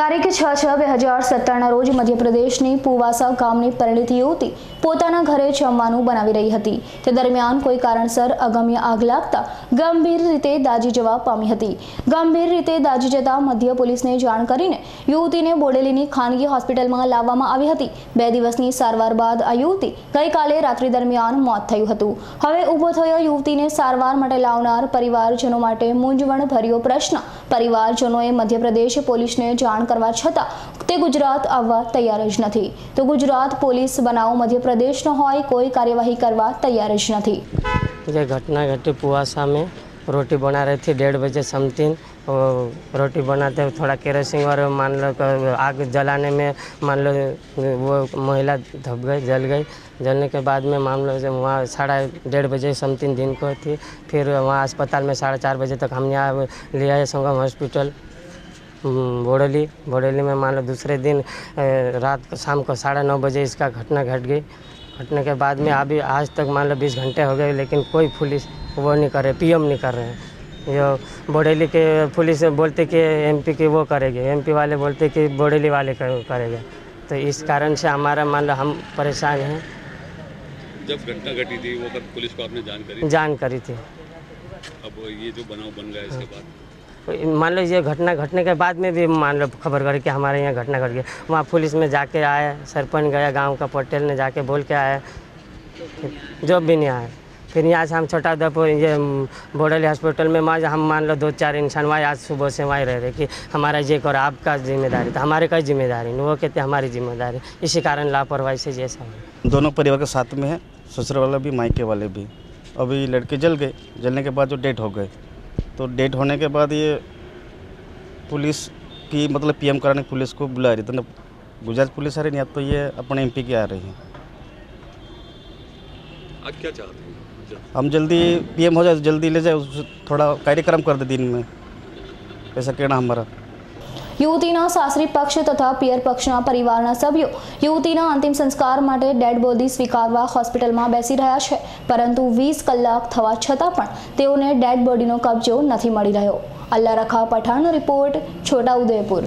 તારીખ છ છ બે હજાર સત્તરના રોજ મધ્યપ્રદેશની પુવાસા ગામની પરિણીત યુવતી પોતાના ઘરે જમવાનું બનાવી રહી હતી. તે દરમિયાન કોઈ કારણસર અગમ્ય આગ લાગતા ગંભીર રીતે દાજી જવા પામી હતી. ગંભીર રીતે દાજી જતા મધ્ય પોલીસને જાણ કરીને યુવતીને બોડેલીની ખાનગી હોસ્પિટલમાં લાવવામાં આવી હતી. બે દિવસની સારવાર બાદ આ યુવતી ગઈકાલે રાત્રિ દરમિયાન મોત થયું હતું. હવે ઊભો થયો યુવતીને સારવાર માટે લાવનાર પરિવારજનો માટે મૂંઝવણ ભર્યો પ્રશ્ન. પરિવારજનોએ મધ્યપ્રદેશ પોલીસને જાણ કરવા છતાં તે ગુજરાત આવવા તૈયાર જ નથી તો ગુજરાત પોલીસ બનાવ મધ્યપ્રદેશનો હોય કોઈ કાર્યવાહી કરવા તૈયાર જ નથી ये घटना घटी पुआसा में रोटी बना रही थी डेढ़ बजे समथिंग रोटी बनाते हुए थोड़ा केरोसिन और मान लो कि आग जलाने में मान लो वो महिला धप गई जल गई जलने के बाद में मान लो जब वहाँ साढ़ा डेढ़ बजे समथिंग दिन को थी फिर वहाँ अस्पताल में साढ़े चार बजे तक हम यहाँ ले आए संगम हॉस्पिटल हम्म, बोडोली। बोडोली में मान लो दूसरे दिन रात को शाम को साढ़े नौ बजे इसका घटना घट गई। घटने के बाद में अभी आज तक मान लो बीस घंटे हो गए लेकिन कोई पुलिस वो नहीं कर रहे पीएम नहीं कर रहे हैं। ये बोडेली के पुलिस बोलते कि एमपी की वो करेंगे एमपी वाले बोलते कि बोडेली वाले कर- करेंगे। तो इस कारण से हमारा मान लो हम परेशान हैं। जब घटना घटी थी वो पुलिस को आपने जान करी जान करी थी। अब ये जो बनाव बन गया इसके बाद? मान लो ये घटना घटने के बाद में भी मान लो खबर करी कि हमारे यहाँ घटना घट गई वहाँ पुलिस में जाके आए, सरपंच गया, गाँव का पटेल ने जाके बोल के आए। जो भी नहीं आए। फिर यहाँ से हम छोटा उदयपुर ये बोडली हॉस्पिटल में वहाँ हम मान लो दो चार इंसान वहाँ, आज सुबह से वहाँ रह रहे कि हमारा ये करो आपका ज़िम्मेदारी तो हमारे कोई ज़िम्मेदारी नहीं, वो कहते हमारी ज़िम्मेदारी। इसी कारण लापरवाही से जैसा हो दोनों परिवार के साथ में है ससुर वाला भी, मायके वाले भी। अभी लड़के जल गए, जलने के बाद जो डेट हो गए। तो डेट होने के बाद ये पुलिस की मतलब पीएम कराने पुलिस को बुला रही तो गुजरात पुलिस आ रही नहीं तो ये अपने एमपी की आ रही है? आज क्या चाहते हैं? हम जल्दी पीएम हो जाए तो जल्दी ले जाए उस थोड़ा कार्यक्रम कर दे दिन में। ऐसा कहना हमारा। યુવતીના સાસરી પક્ષ તથા પિયર પક્ષના પરિવારના સભ્યો યુવતીના અંતિમ સંસ્કાર માટે ડેડ બોડી સ્વીકારવા હોસ્પિટલમાં બેસી રહ્યા છે. પરંતુ વીસ કલાક થવા છતાં પણ તેઓને ડેડ બોડીનો કબજો નથી મળી રહ્યો. અલ્લા રખા પઠાણનો રિપોર્ટ, છોટા ઉદયપુર